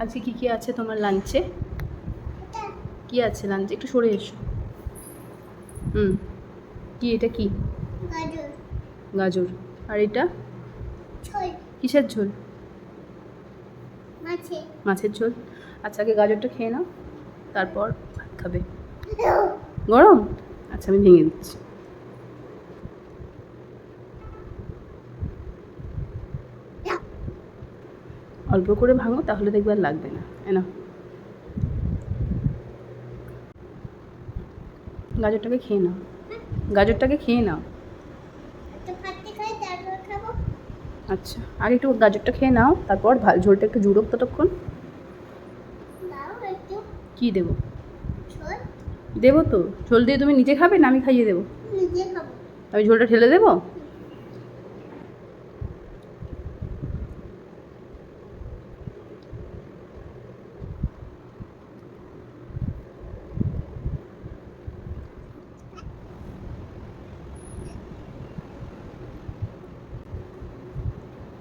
আজকে কি কি আছে তোমার লাঞ্চে কি আছে লাঞ্চে একটু সরে এসো। হুম। কি এটা কি? গাজর। আর এটা? কিসের ঝোল? মাছের ঝোল। আচ্ছা আগে গাজরটা খেয়ে নাও। তারপর ভাত খাবে। গরম? আচ্ছা আমি ভেঙে দিচ্ছি। অল্প করে ভাঙো তাহলে দেখবে আর লাগবে না। এনা গাজরটাকে খেয়ে নাও। গাজরটাকে খেয়ে নাও। আচ্ছা আগে একটু গাজরটা খেয়ে নাও তারপর ঝোলটা একটু জুড়োক ততক্ষণ। কী দেবো? দেবো তো? ঝোল দিয়ে তুমি নিজে খাবে না আমি খাইয়ে দেবো? আমি ঝোলটা ঠেলে দেবো?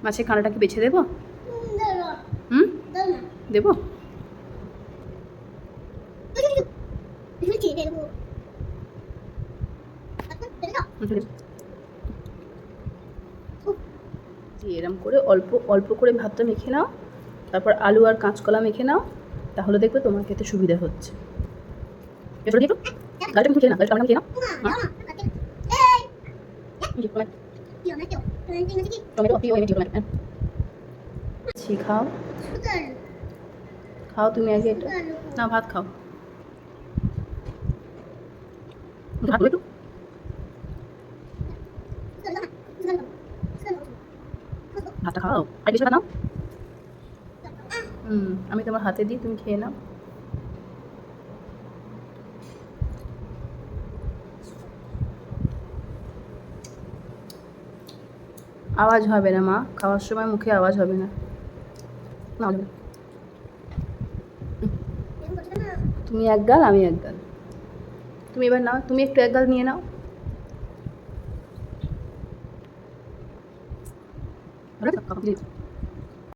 মাছের কাঁটাটা কি বেছে দেবো? হুম, দেবো? এরম করে অল্প অল্প করে ভাতটা মেখে নাও। তারপর আলু আর কাঁচকলা মেখে নাও। তাহলে দেখবে তোমার খেতে সুবিধা হচ্ছে। না, টমেটো টমেটো ছি খাও। খাও তুমি আগে এটা। না ভাত খাও। ভাত একটু ভাতটা খাও। আর বেশি ভাত নাও হুম আমি তোমার হাতে দিই তুমি খেয়ে নাও। আওয়াজ হবে না, মা খাওয়ার সময় মুখে আওয়াজ হবে না। তুমি এক গাল, আমি এক গাল তুমি এবার নাও, তুমি একটু এক গাল নিয়ে নাও দিও।